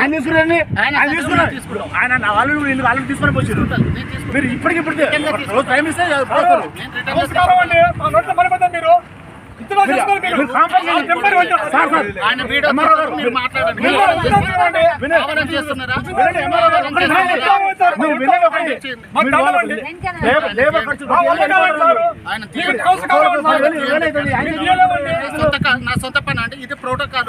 ఆయన తీసుకురండి ఆయన తీసుకుంటాం. ఆయన వాళ్ళు తీసుకొని తీసుకుంటాను. మీరు ఇప్పటికిప్పుడు టైం ఇస్తే నమస్కారం అండి. మా నోట్లో పడిపోతాం మీరు. నా సొంత పని అంటే ఇది ప్రోటోకాల్.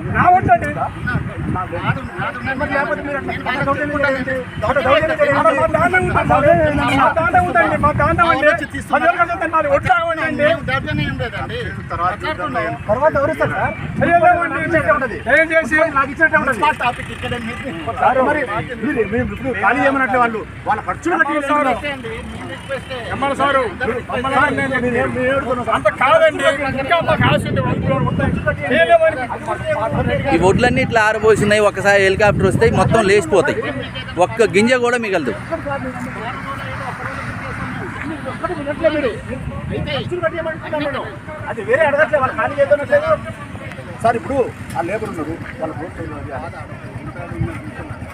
ఇప్పుడు నా తర్వాత సార్ దయచేసి ఖాళీ చేయమన్నట్లే వాళ్ళు వాళ్ళ ఖర్చులు కట్టి ఎమ్మెల్యే సారు అంత కాదండి ఇంకా మాకు ఆశ ఉంది ఈ ఒడ్లన్నీ ఇట్లా ఆరబోసినాయి ఒకసారి హెలికాప్టర్ వస్తే మొత్తం లేచిపోతాయి. ఒక్క గింజ కూడా మిగలదు. అది వేరే వాళ్ళు ఖాళీ చేద్దాం సార్ ఇప్పుడు ఆ లేబర్ ఉన్నారు వాళ్ళ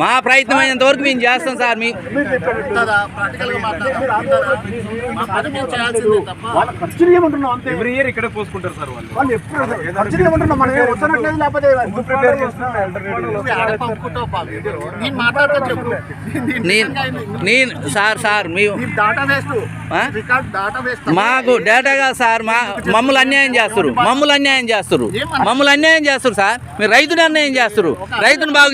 మా ప్రయత్నం అయినంత వరకు మేము చేస్తాం సార్ మీ మీరు చెప్పారు ఉంటుందా ప్రాక్టికల్గా మాట్లాడదాం. ఉంటుందా? మా పని మేము చేయాల్సిందే తప్ప. వాళ్ళ ఖర్చులు ఏమంటున్నాం అంతే. ఎవ్రీ ఇయర్ ఇక్కడే పోసుకుంటారు సార్ వాళ్ళు. నేను సార్ డాటా డాటా మాకు డేటా కాదు సార్ మా మమ్మల్ని అన్యాయం చేస్తారు మమ్మల్ని అన్యాయం చేస్తారు మమ్మల్ని అన్యాయం చేస్తారు సార్. మీరు రైతుని అన్యాయం చేస్తారు రైతుని బాగు